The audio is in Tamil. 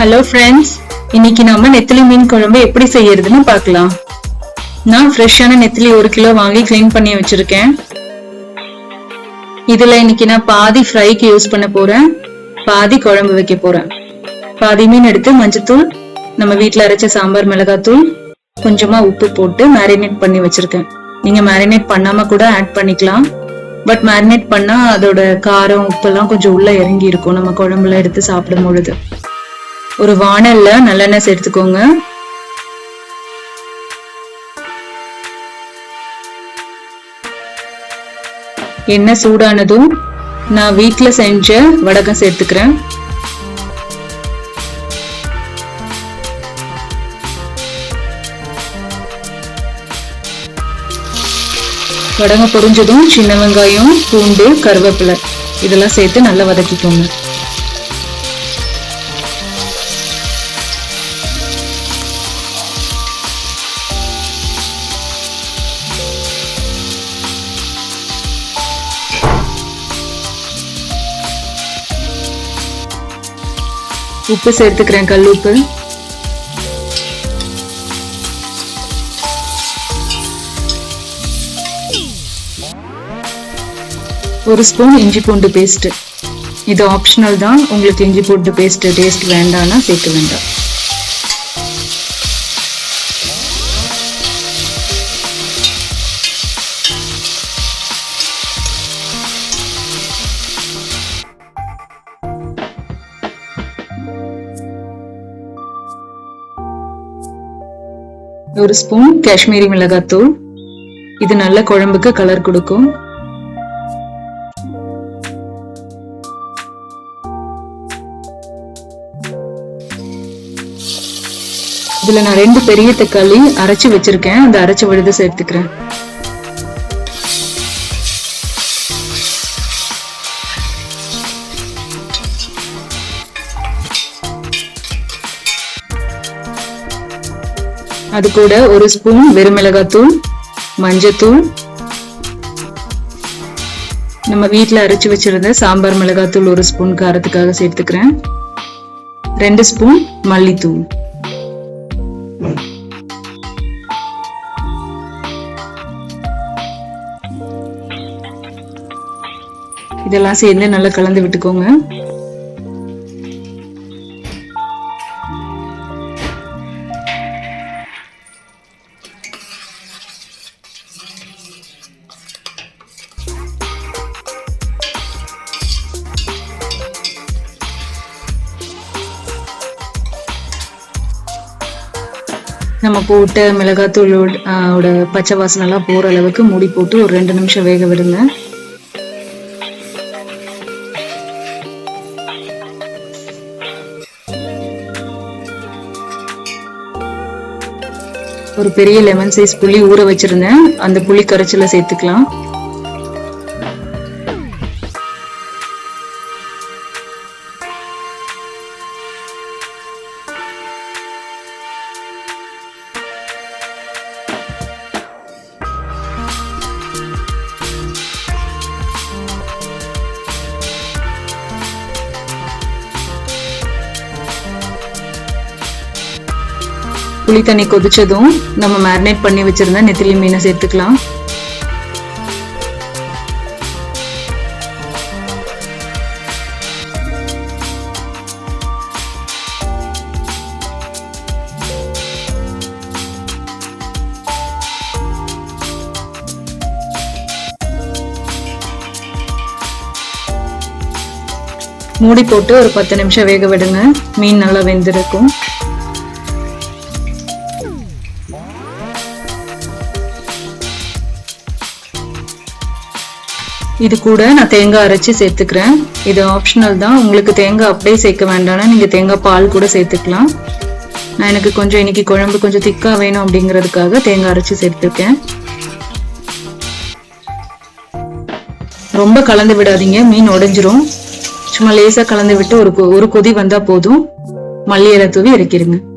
ஹலோ ஃப்ரெண்ட்ஸ் இன்னைக்கு நாம நெத்திலி மீன் குழம்பு எப்படி செய்யறதுன்னு பார்க்கலாம். நான் ஃப்ரெஷ்ஷான நெத்திலி ஒரு கிலோ வாங்கி க்ளீன் பண்ணி வச்சிருக்கேன். இதுல இன்னைக்கு நான் பாதி ஃப்ரைக்கு யூஸ் பண்ண போறேன். பாதி குழம்பு வைக்க போறேன். பாதி மீன் எடுத்து மஞ்சத்தூள் நம்ம வீட்டில் அரைச்ச சாம்பார் மிளகாத்தூள் கொஞ்சமா உப்பு போட்டு மேரினேட் பண்ணி வச்சிருக்கேன். நீங்க மேரினேட் பண்ணாம கூட ஆட் பண்ணிக்கலாம். பட் மேரினேட் பண்ணா அதோட காரம் உப்பெல்லாம் கொஞ்சம் உள்ள இறங்கி இருக்கும் நம்ம குழம்புல எடுத்து சாப்பிடும் பொழுது ஒரு வானல்ல நல்லெண்ணெய் சேர்த்துக்கோங்க. எண்ணெய் சூடானதும் நான் வீட்டில் செஞ்ச வடகம் சேர்த்துக்கிறேன். வடகம் பொரிஞ்சதும் சின்ன வெங்காயம் பூண்டு கருவேப்பிலை. இதெல்லாம் சேர்த்து நல்லா வதக்கிக்கோங்க. உப்பு சேர்த்துக்கிறேன் கல் உப்பு ஒரு ஸ்பூன் இஞ்சி பூண்டு பேஸ்ட் இது ஆப்ஷனல் தான். உங்களுக்கு இஞ்சி பூண்டு பேஸ்ட் டேஸ்ட் வேண்டாம்னா சேர்க்க வேண்டாம். ஒரு ஸ்பூன் காஷ்மீரி மிளகாத்தூள். இது நல்ல குழம்புக்கு கலர் கொடுக்கும். இதுல நான் ரெண்டு பெரிய தக்காளி அரைச்சு வச்சிருக்கேன். அந்த அரைச்சு விழுது சேர்த்துக்கிறேன். அது கூட ஒரு ஸ்பூன் வெறுமிளகாத்தூள் மஞ்சத்தூள். நம்ம வீட்டில் அரைச்சு வச்சிருந்த சாம்பார் மிளகாத்தூள் ஒரு ஸ்பூன் காரத்துக்காக சேர்த்துக்கிறேன். ரெண்டு ஸ்பூன் மல்லித்தூள். இதெல்லாம் சேர்ந்து நல்லா கலந்து விட்டுக்கோங்க. நம்ம போட்ட மிளகாத்தூளோட ஓட பச்சை வாசனைலாம் போகிற போற அளவுக்கு மூடி போட்டு ஒரு ரெண்டு நிமிஷம் வேக விடுங்க. ஒரு பெரிய லெமன் சைஸ் புளி ஊற வச்சிருந்தேன். அந்த புளி கரைச்சல சேர்த்துக்கலாம். புளி தண்ணி கொதிச்சதும் நம்ம மேரினேட் பண்ணி வச்சிருந்த நெத்திலி மீனை சேர்த்துக்கலாம். மூடி போட்டு ஒரு பத்து நிமிஷம் வேக விடுங்க. மீன் நல்லா வெந்திருக்கும். இது கூட நான் தேங்காய் அரைச்சி சேர்த்துக்கிறேன். இது ஆப்ஷனல் தான். உங்களுக்கு தேங்காய் அப்படியே சேர்க்க வேண்டாம்னா நீங்கள் தேங்காய் பால் கூட சேர்த்துக்கலாம். நான் எனக்கு கொஞ்சம் இன்னைக்கு குழம்பு கொஞ்சம் திக்காக வேணும் அப்படிங்கிறதுக்காக தேங்காய் அரைச்சி சேர்த்துருக்கேன். ரொம்ப கலந்து விடாதீங்க. மீன் உடைஞ்சிரும். சும்மா லேசாக கலந்து விட்டு ஒரு கொ- ஒரு கொதி வந்தால் போதும். மல்லி இலை தூவி இறக்கிடுங்க